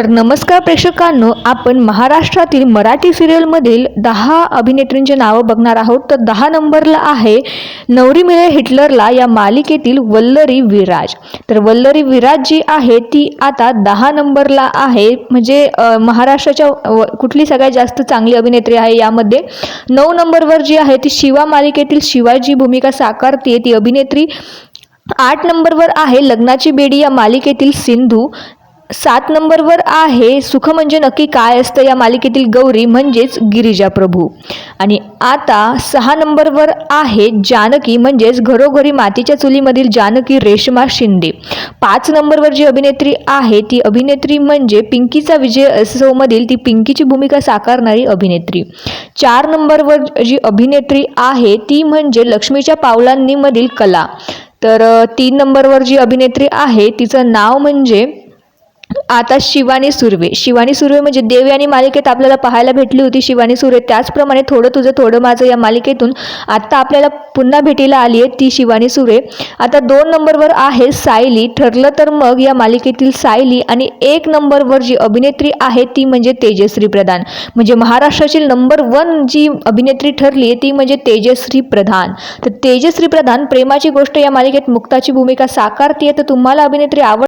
तर नमस्कार प्रेक्षकांनो आपण महाराष्ट्रातील मराठी सिरियलमधील दहा अभिनेत्रींची नावं बघणार आहोत. तर दहा नंबरला आहे नवरी मिळे हिटलरला या मालिकेतील वल्लरी विराज. तर वल्लरी विराज जी आहे ती आता दहा नंबरला आहे. म्हणजे महाराष्ट्राच्या व- कुठली सगळ्यात जास्त चांगली अभिनेत्री आहे यामध्ये नऊ नंबरवर जी आहे ती शिवा मालिकेतील शिवाजी भूमिका साकारते ती अभिनेत्री आठ नंबरवर आहे लग्नाची बेडी या मालिकेतील सिंधू. सात नंबरवर आहे. सुख म्हणजे नक्की काय असतं या मालिकेतील गौरी म्हणजेच गिरिजा प्रभू. आणि आता सहा नंबरवर आहे जानकी म्हणजेच घरोघरी मातीच्या चुलीमधील जानकी रेशमा शिंदे. पाच नंबरवर जी अभिनेत्री आहे ती अभिनेत्री म्हणजे पिंकीचा विजय असोमधील ती पिंकीची भूमिका साकारणारी अभिनेत्री. चार नंबरवर जी अभिनेत्री आहे ती म्हणजे लक्ष्मीच्या पावलांनीमधील कला. तर तीन नंबरवर जी अभिनेत्री आहे तिचं नाव म्हणजे आता शिवानी सुर्वे. शिवानी सुर्वे म्हणजे देवयानी मालिकेत आपल्याला पाहायला भेटली होती. शिवानी सुर्वे त्याचप्रमाणे थोडं तुझं थोडं माझं या मालिकेतून आत्ता आपल्याला पुन्हा भेटीला आली आहे ती शिवानी सुर्वे. आता दोन नंबरवर आहे सायली. ठरलं तर मग या मालिकेतील सायली आणि एक नंबरवर जी अभिनेत्री आहे ती म्हणजे तेजश्री प्रधान. म्हणजे महाराष्ट्राची नंबर वन जी अभिनेत्री ठरली आहे ती म्हणजे तेजश्री प्रधान. तर तेजश्री प्रधान प्रेमाची गोष्ट या मालिकेत मुक्ताची भूमिका साकारते तर तुम्हाला अभिनेत्री आवड